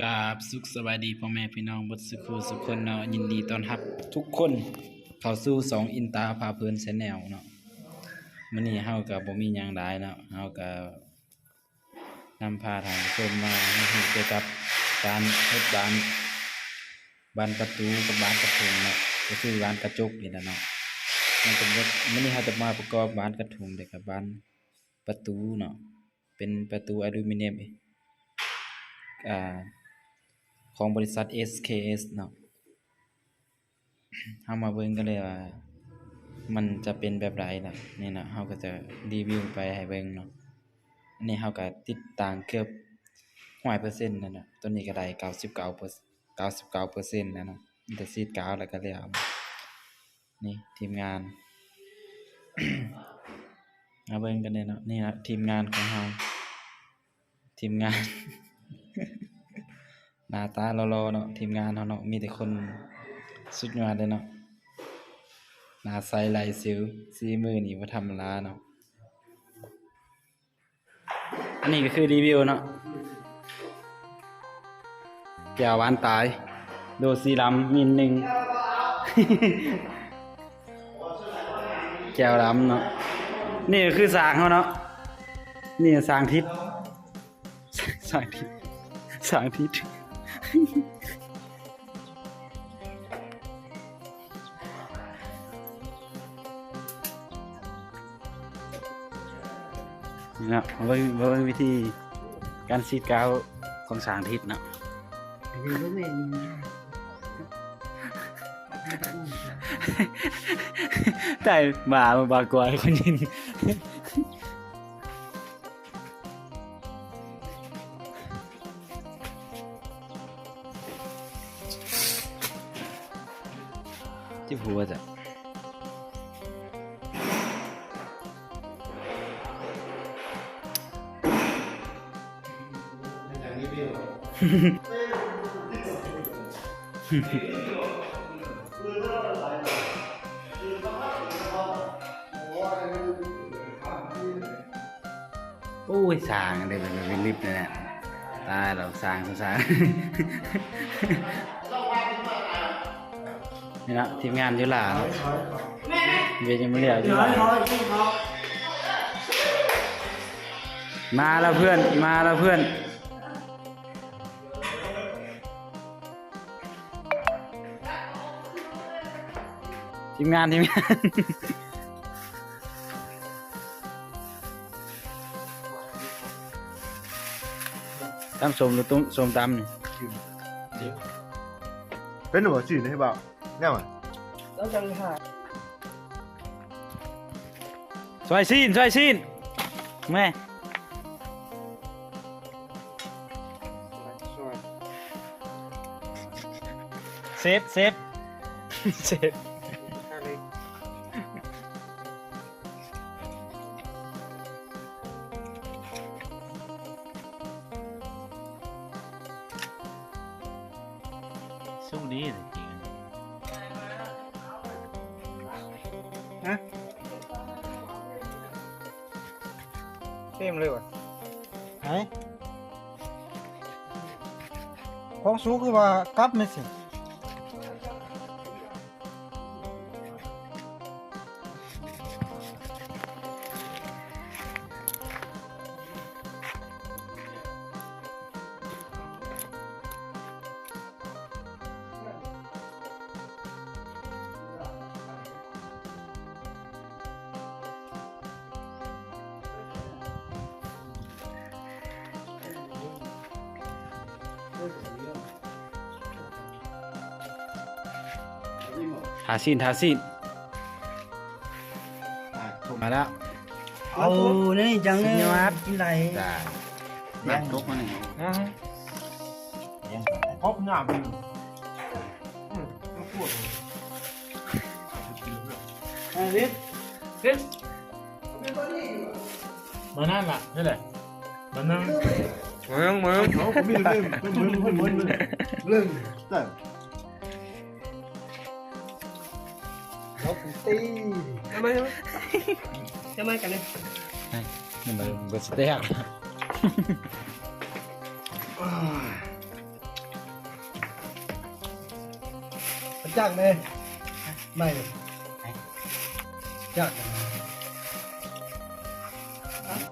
กราบสุขสวัสดีพ่อแม่พี่น้องบดสุขูสุขคนเนาะยินดีต้อนรับ ทุกคนเข้าสู่สองอินตาพาเพลินแชนแนลเนาะมื้อนี้เฮาก็บ่มีหยังหลายเนาะเฮาก็นำพาทางชมมาให้เห็นเกี่ยวกับการเฮ็ดบานบานประตูกับบานกระทุงเนาะก็คือบานกระจกนี่แหละเนาะมันเป็นว่ามื้อนี้เฮาจะมาประกอบบานกระทุงเด็กกับบานประตูเนาะเป็นประตูอลูมิเนียมอ่า ของบริษัท SKS เนาะเฮามาเบิ่งกันเลยว่า มันจะเป็นแบบไรล่ะนี่นะเฮาก็จะรีวิวไปให้เบิ่งเนาะอันนี้เฮาก็ติดตามเกือบ100%นั่นน่ะตัวนี้ก็ได้99เปอร์99%แล้วเนาะมีแต่ซีดกาวแล้วก็แล้วนี่ทีมงานมาเบิ่งกันเลยเนาะนี่นะทีมงานของเฮาทีมงาน หน้าตารอๆเนาะทีมงานเราเนาะมีแต่คนสุดยอดเลยเนาะหน้าใสไหลสิวสีมือนี่ว่าธรรมดาเนาะอันนี้ก็คือรีวิวเนาะแก้วหวานตาย โดสีลำมินหนึ่งแก้วลำเนาะนี่คือสางเขาเนาะนี่สางทิศสางทิศสางทิศ นี่นะมาเบิ่งมาเบิ่งวิธีการซีดกาวของสางทิศเนาะอยู่ก็ไม่มีนะได้มามาบากวายคนยิน ที่หัวจะโอ้ยสางได้เป็นเป็นลิฟต์เลยเนี่ยตายเราสางสาง นี่นะทีมงานยุลาเนาะเวียนยังไม่เรียกยุลามาแล้วเพื่อนมาแล้วเพื่อนทีมงานทีมงานตำสมหรือตุ้มสมตำนี่เป็นหนูจืดใช่เปล่า เนี่ยมันแล้วจังหาซอยซีนซอยซีนแม่เซฟเซฟเซฟสู้ดีจ นะเต็มเลยว่ะไหนของสูงคือว่ากลับไม่สิ ทาซีนทาซีนมาแล้วเอานี่จังเลยที่ไรจ้านักตกมาหนึ่งพบหน้าเป็นเล็กมานั่นล่ะนี่แหละมานั่งเมึงมึง Não, comigo mesmo. Tô mesmo, tô mesmo, tô mesmo. Tá. เราผมตีทำไมทำไมกันเนี่ยนี่มันเบสเต็ก Ah, มันยางไหมไม่ยากจัง